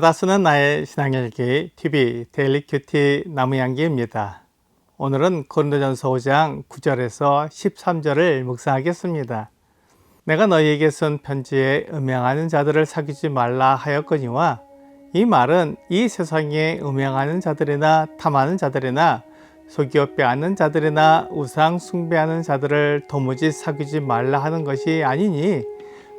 날마다 쓰는 나의 신앙일기 TV 데일리 큐티 나무양기입니다. 오늘은 고린도전서 5장 9절에서 13절을 묵상하겠습니다. 내가 너희에게 쓴 편지에 음행하는 자들을 사귀지 말라 하였거니와 이 말은 이 세상에 음행하는 자들이나 탐하는 자들이나 속여 빼앗는 자들이나 우상 숭배하는 자들을 도무지 사귀지 말라 하는 것이 아니니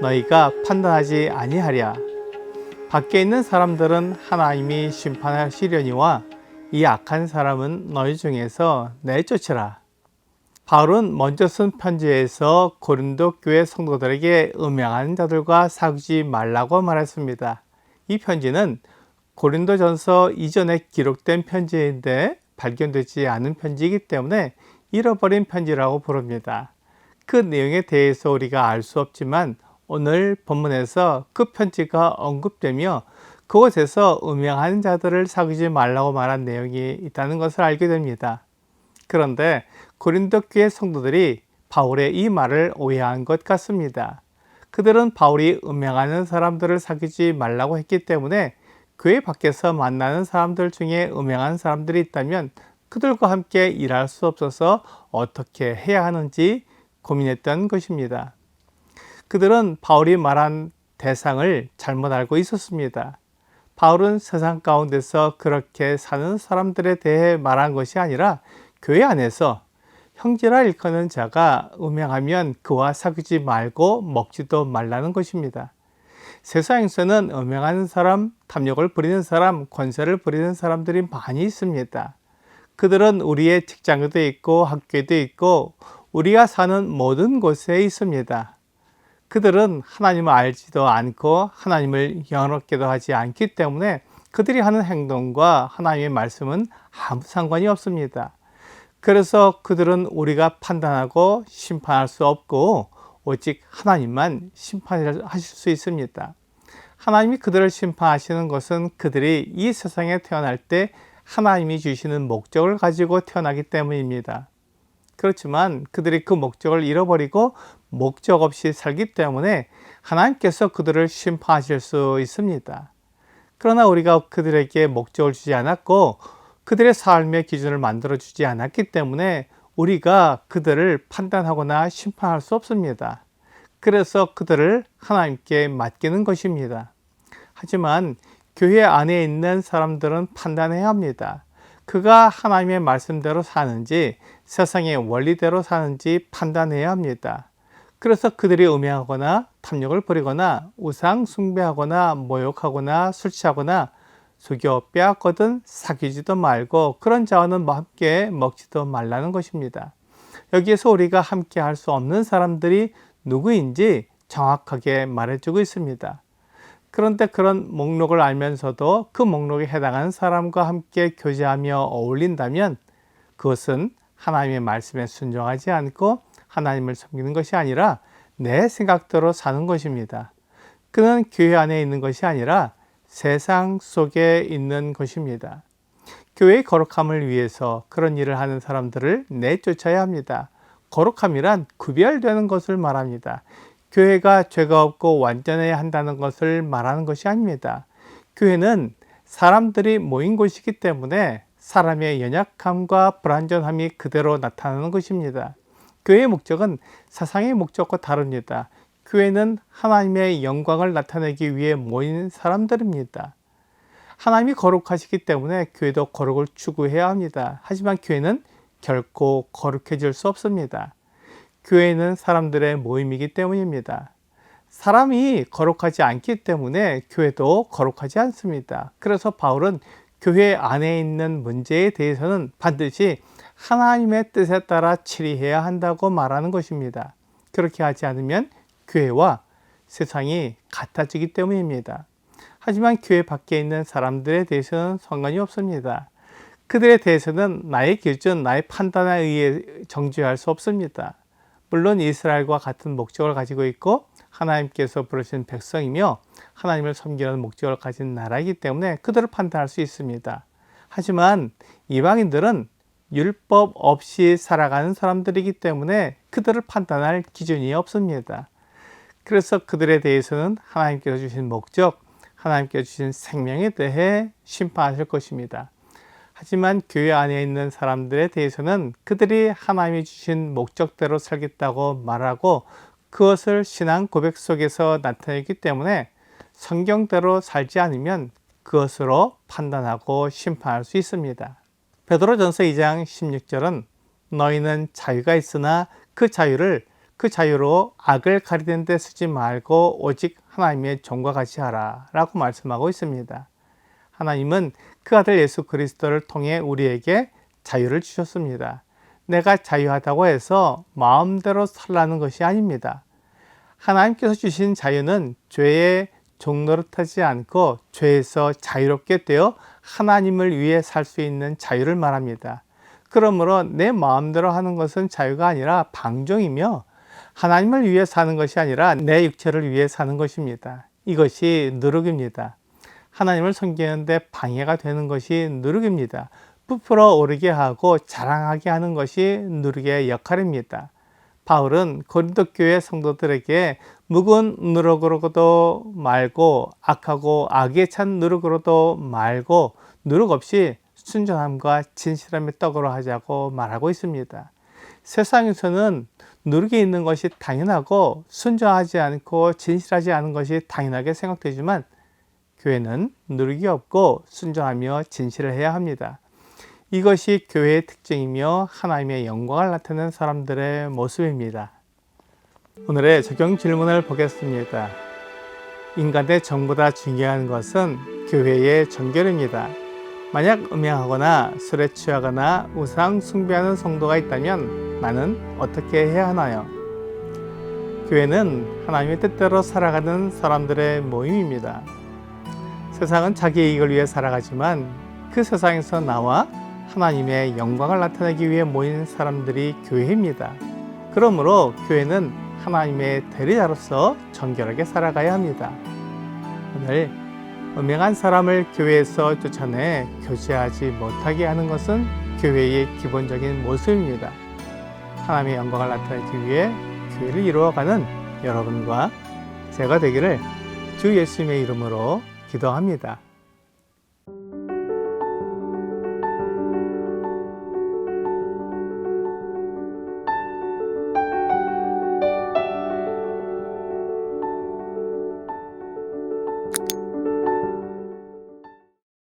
너희가 판단하지 아니하랴. 밖에 있는 사람들은 하나님이 심판하시려니와 이 악한 사람은 너희 중에서 내쫓으라. 바울은 먼저 쓴 편지에서 고린도 교회 성도들에게 음행하는 자들과 사귀지 말라고 말했습니다. 이 편지는 고린도전서 이전에 기록된 편지인데 발견되지 않은 편지이기 때문에 잃어버린 편지라고 부릅니다. 그 내용에 대해서 우리가 알 수 없지만 오늘 본문에서 그 편지가 언급되며 그곳에서 음행하는 자들을 사귀지 말라고 말한 내용이 있다는 것을 알게 됩니다. 그런데 고린도 교회 성도들이 바울의 이 말을 오해한 것 같습니다. 그들은 바울이 음행하는 사람들을 사귀지 말라고 했기 때문에 교회 밖에서 만나는 사람들 중에 음행한 사람들이 있다면 그들과 함께 일할 수 없어서 어떻게 해야 하는지 고민했던 것입니다. 그들은 바울이 말한 대상을 잘못 알고 있었습니다. 바울은 세상 가운데서 그렇게 사는 사람들에 대해 말한 것이 아니라 교회 안에서 형제라 일컫는 자가 음행하면 그와 사귀지 말고 먹지도 말라는 것입니다. 세상 에서는 음행하는 사람, 탐욕을 부리는 사람, 권세를 부리는 사람들이 많이 있습니다. 그들은 우리의 직장에도 있고 학교에도 있고 우리가 사는 모든 곳에 있습니다. 그들은 하나님을 알지도 않고 하나님을 영롭게도 하지 않기 때문에 그들이 하는 행동과 하나님의 말씀은 아무 상관이 없습니다. 그래서 그들은 우리가 판단하고 심판할 수 없고 오직 하나님만 심판하실 수 있습니다. 하나님이 그들을 심판하시는 것은 그들이 이 세상에 태어날 때 하나님이 주시는 목적을 가지고 태어나기 때문입니다. 그렇지만 그들이 그 목적을 잃어버리고 목적 없이 살기 때문에 하나님께서 그들을 심판하실 수 있습니다. 그러나 우리가 그들에게 목적을 주지 않았고 그들의 삶의 기준을 만들어 주지 않았기 때문에 우리가 그들을 판단하거나 심판할 수 없습니다. 그래서 그들을 하나님께 맡기는 것입니다. 하지만 교회 안에 있는 사람들은 판단해야 합니다. 그가 하나님의 말씀대로 사는지 세상의 원리대로 사는지 판단해야 합니다. 그래서 그들이 음행하거나 탐욕을 부리거나 우상 숭배하거나 모욕하거나 술 취하거나 속여 빼앗거든 사귀지도 말고 그런 자와는 함께 먹지도 말라는 것입니다. 여기에서 우리가 함께 할 수 없는 사람들이 누구인지 정확하게 말해주고 있습니다. 그런데 그런 목록을 알면서도 그 목록에 해당하는 사람과 함께 교제하며 어울린다면 그것은 하나님의 말씀에 순종하지 않고 하나님을 섬기는 것이 아니라 내 생각대로 사는 것입니다. 그는 교회 안에 있는 것이 아니라 세상 속에 있는 것입니다. 교회의 거룩함을 위해서 그런 일을 하는 사람들을 내쫓아야 합니다. 거룩함이란 구별되는 것을 말합니다. 교회가 죄가 없고 완전해야 한다는 것을 말하는 것이 아닙니다. 교회는 사람들이 모인 곳이기 때문에 사람의 연약함과 불완전함이 그대로 나타나는 것입니다. 교회의 목적은 사상의 목적과 다릅니다. 교회는 하나님의 영광을 나타내기 위해 모인 사람들입니다. 하나님이 거룩하시기 때문에 교회도 거룩을 추구해야 합니다. 하지만 교회는 결코 거룩해질 수 없습니다. 교회는 사람들의 모임이기 때문입니다. 사람이 거룩하지 않기 때문에 교회도 거룩하지 않습니다. 그래서 바울은 교회 안에 있는 문제에 대해서는 반드시 하나님의 뜻에 따라 치리해야 한다고 말하는 것입니다. 그렇게 하지 않으면 교회와 세상이 같아지기 때문입니다. 하지만 교회 밖에 있는 사람들에 대해서는 상관이 없습니다. 그들에 대해서는 나의 기준, 나의 판단에 의해 정죄할 수 없습니다. 물론 이스라엘과 같은 목적을 가지고 있고 하나님께서 부르신 백성이며 하나님을 섬기는 목적을 가진 나라이기 때문에 그들을 판단할 수 있습니다. 하지만 이방인들은 율법 없이 살아가는 사람들이기 때문에 그들을 판단할 기준이 없습니다. 그래서 그들에 대해서는 하나님께서 주신 목적, 하나님께서 주신 생명에 대해 심판하실 것입니다. 하지만 교회 안에 있는 사람들에 대해서는 그들이 하나님이 주신 목적대로 살겠다고 말하고 그것을 신앙 고백 속에서 나타내기 때문에 성경대로 살지 않으면 그것으로 판단하고 심판할 수 있습니다. 베드로전서 2장 16절은 너희는 자유가 있으나 그 자유를 그 자유로 악을 가리는 데 쓰지 말고 오직 하나님의 종과 같이 하라 라고 말씀하고 있습니다. 하나님은 그 아들 예수 그리스도를 통해 우리에게 자유를 주셨습니다. 내가 자유하다고 해서 마음대로 살라는 것이 아닙니다. 하나님께서 주신 자유는 죄의 종노릇하지 않고 죄에서 자유롭게 되어 하나님을 위해 살 수 있는 자유를 말합니다. 그러므로 내 마음대로 하는 것은 자유가 아니라 방종이며 하나님을 위해 사는 것이 아니라 내 육체를 위해 사는 것입니다. 이것이 누룩입니다. 하나님을 섬기는데 방해가 되는 것이 누룩입니다. 부풀어 오르게 하고 자랑하게 하는 것이 누룩의 역할입니다. 바울은 고린도 교회 성도들에게 묵은 누룩으로도 말고 악하고 악에 찬 누룩으로도 말고 누룩 없이 순전함과 진실함의 떡으로 하자고 말하고 있습니다. 세상에서는 누룩이 있는 것이 당연하고 순전하지 않고 진실하지 않은 것이 당연하게 생각되지만 교회는 누룩이 없고 순전하며 진실을 해야 합니다. 이것이 교회의 특징이며 하나님의 영광을 나타내는 사람들의 모습입니다. 오늘의 적용 질문을 보겠습니다. 인간의 전보다 중요한 것은 교회의 정결입니다. 만약 음행하거나 술에 취하거나 우상 숭배하는 성도가 있다면 나는 어떻게 해야 하나요? 교회는 하나님의 뜻대로 살아가는 사람들의 모임입니다. 세상은 자기 이익을 위해 살아가지만 그 세상에서 나와 하나님의 영광을 나타내기 위해 모인 사람들이 교회입니다. 그러므로 교회는 하나님의 대리자로서 정결하게 살아가야 합니다. 오늘 음행한 사람을 교회에서 쫓아내 교제하지 못하게 하는 것은 교회의 기본적인 모습입니다. 하나님의 영광을 나타내기 위해 교회를 이루어가는 여러분과 제가 되기를 주 예수님의 이름으로 기도합니다.